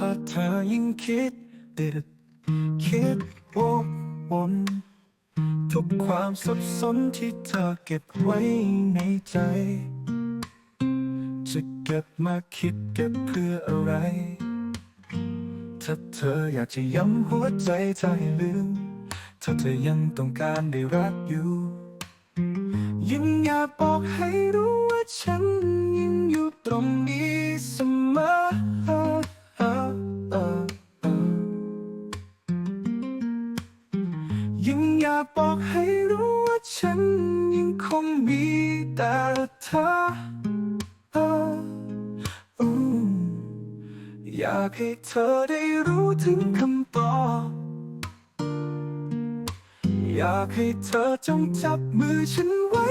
ถ้าเธอยิ่งคิดติด คิดวกวนทุกความสับสนที่เธอเก็บไว้ในใจ จะเก็บมาคิดเก็บเพื่ออะไร ถ้าเธออยากจะย้ำหัวใจเธอให้ลืม ถ้าเธอยังต้องการได้รักอยู่ ยิ่งอยากบอกให้รู้ว่าฉันยังอยู่ตรงนี้ อยากบอกให้รู้ว่าฉันยังคงมีแต่เธออืมอยากให้เธอได้รู้ถึงคำตอบอยากให้เธอจงจับมือฉันไว้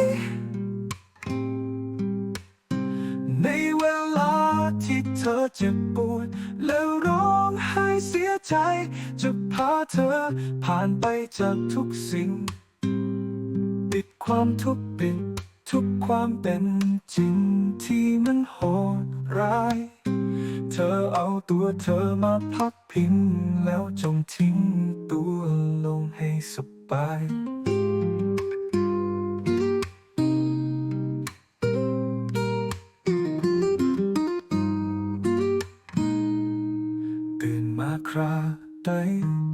ในเวลาที่เธอเจ็บปวด แล้วร้องไห้เสียใจจะ พาเธอ ผ่านไปจากทุกสิ่ง ปิดความทุกข์ปิดทุกความเป็นจริงที่มันโหดร้าย เธอเอาตัวเธอมาพักพิงแล้วจงทิ้งตัวลงให้สบายตื่นมาครา ใด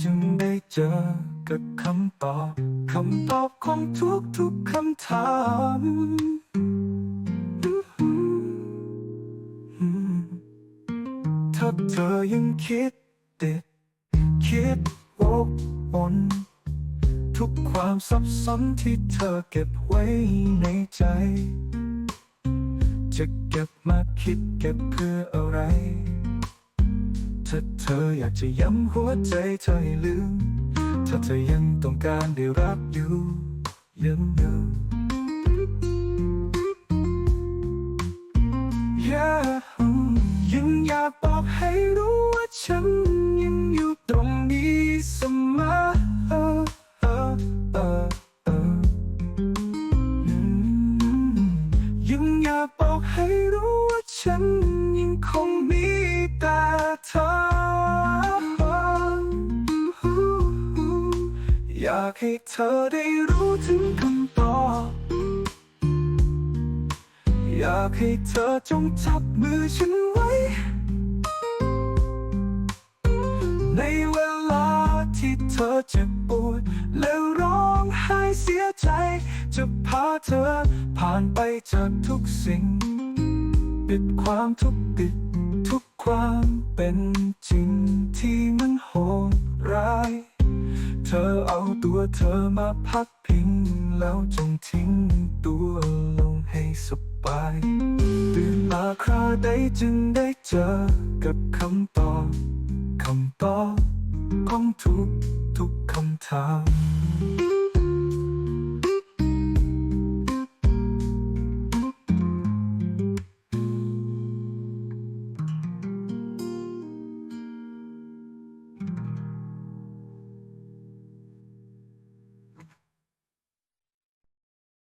จึงได้เจอกับคำตอบคำตอบของทุกทุกคำถามถ้าเธอยังคิดติด คิดวกวนทุกความซับซ้อนที่เธอเก็บไว้ในใจ จะเก็บมาคิดเก็บเพื่ออะไร ถ้าเธออยากจะย้ำหัวใจเธอให้ลืม ถ้าเธอยังต้องการได้รับอยู่ยังอยู่ Yeah ยังอยากบอกให้รู้ว่าฉันยังอยู่ตรงนี้เสมอยังอยากบอกให้รู้ว่าฉันยังคงากให้เธอได้รู้ถึงคำตอบอยากให้เธอจงจับมือฉันไว้ ในเวลาที่เธอเจ็บปวดแล้วร้องไห้เสียใจ จะพาเธอผ่านไปจากทุกสิ่ง ปิดความทุกข์ปิดทุกความเป็นจริงที่มันโหดร้าย อเอาตัวเธอมาพักพิง แล้วจงทิ้งตัวลงให้สบาย ตื่นมาคราใดจึงได้เจอกับคำตอบคำตอบของทุกทุกคำถาม